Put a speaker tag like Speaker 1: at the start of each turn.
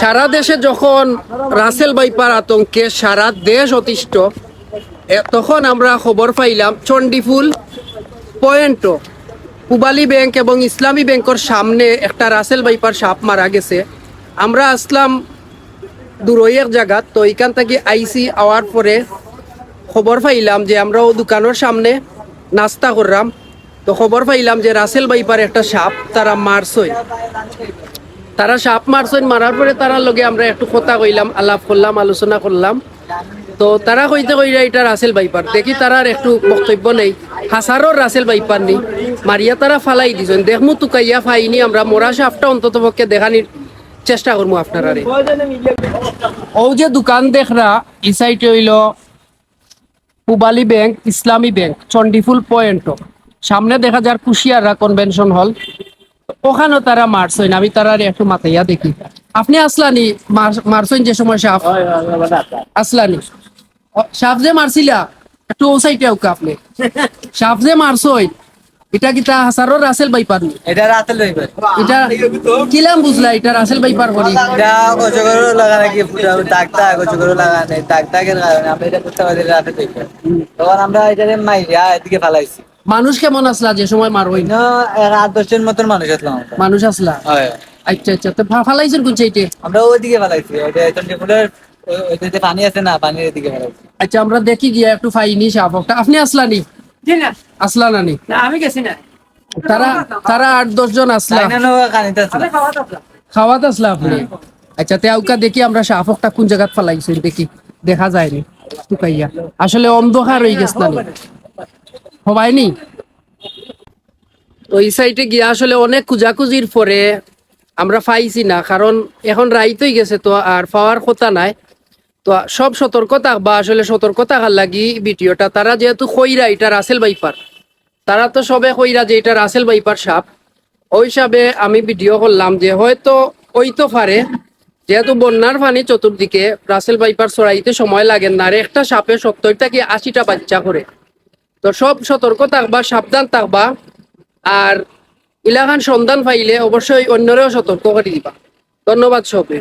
Speaker 1: সারা দেশে যখন রাসেল বাইপার আতঙ্কে সারা দেশ অতিষ্ঠ তখন আমরা খবর পাইলাম চণ্ডীফুল পয়েন্ট পুবালি ব্যাংক এবং ইসলামী ব্যাংকের সামনে একটা রাসেল বাইপার সাপ মারা গেছে। আমরা আসলাম দূরইয়ের জায়গা, তো এখান থেকে আইসি আওয়ার পরে খবর পাইলাম যে আমরা ও দোকানের সামনে নাস্তা করলাম। তো খবর পাইলাম যে রাসেল বাইপার একটা সাপ তারা মারছই তারা সাপ মারছেন, মারার পরে তারা লগে আমরা একটু কথা কইলাম, আলাপ করলাম, আলোচনা করলাম। তো তারা কইতে কইরা এটা রাসেল বাইপার দেখি তারার একটু বক্তব্য নেই। হাসারও রাসেল বাইপার নেই। মারিয়া তারা ফালাই দিছেন। দেখমু তুকাইয়া ফাইনি, আমরা মোরা সাপটা অন্তত পক্ষে দেখানির চেষ্টা করব আপনারা ও যে দোকান দেখরা, এই সাইডে হইল Pubali bank, Islami bank, Chandiphul point. সামনে দেখা যার কুশিয়ারা কনভেনশন হল ওখানেও তারা মারছেন আমি তারা একটু মাথাইয়া দেখি। আপনি আসলানি? মার- মারছেন যে সময় সাপ? আসলানি। সাপ যে মারছিলা একটু আপনি। সাপ যে মারছই এটা কিতা হাসারর রাসেল বাইপার?
Speaker 2: এটা লইবে
Speaker 1: এটা কিলাম বুঝলা এটা রাসেল বাইপার করি
Speaker 2: এটা লাগা নাকি পুরা দাগ দাগ অজগরও লাগা নেই। দাগ দাগের কারণে আমরা এটা করতে পারি রাতে লইবে তখন আমরা এটারে মাইরা এদিকে ফালাইছি।
Speaker 1: মানুষ কেমন আসলা যে সময় মারই
Speaker 2: এক আট দশজন মতন মানুষ আসলাম
Speaker 1: মানুষ আসলা? আচ্ছা আচ্ছা তো ফালাইছেন কোন সাইডে?
Speaker 2: আমরা ওইদিকে ফালাইছি পানি আছে না পানির এদিকে ফালাইছি।
Speaker 1: আচ্ছা আমরা দেখি গিয়া একটু ফাইনি সাপকটা আপনি আসলানি
Speaker 3: জি না।
Speaker 1: আসলা নানি
Speaker 3: না? আমি গেছি না।
Speaker 1: তারা তারা আট দশ জন আসলা। খাওয়াত আসলা আপনি? আচ্ছা তেওকা দেখি আমরা সাপকটা কোন জায়গাত ফালাইছি দেখি। দেখা যায়নি টুকাইয়া। আসলে অন্ধকার হয়ে গেছে নানি হবাইনি তো এই সাইডে গিয়া আসলে অনেক খুঁজাখুঁজির পরে আমরা পাইছি না, কারণ এখন রাইত হয়ে গেছে তো, আর পাওয়ার কথা নাই। তো সব সতর্ক থাকবা আসলে সতর্ক থাকার লাগি ভিডিওটা। তারা যেহেতু খইরা এটা রাসেল বাইপার তারা তো সবে কইরা যে এটা রাসেল বাইপার সাপ। ওই হিসাবে আমি ভিডিও করলাম যে হয়তো ওই তো পারে। যেহেতু বন্যার পানি চতুর্দিকে রাসেল বাইপার চড়াইতে সময় লাগে না, আর একটা সাপে সত্তর থেকে আশিটা বাচ্চা করে। তো সব সতর্ক থাকবা, সাবধান থাকবা। আর ইলাকান সন্ধান পাইলে অবশ্যই অন্যরেও সতর্ক করে দিবা। ধন্যবাদ সবে।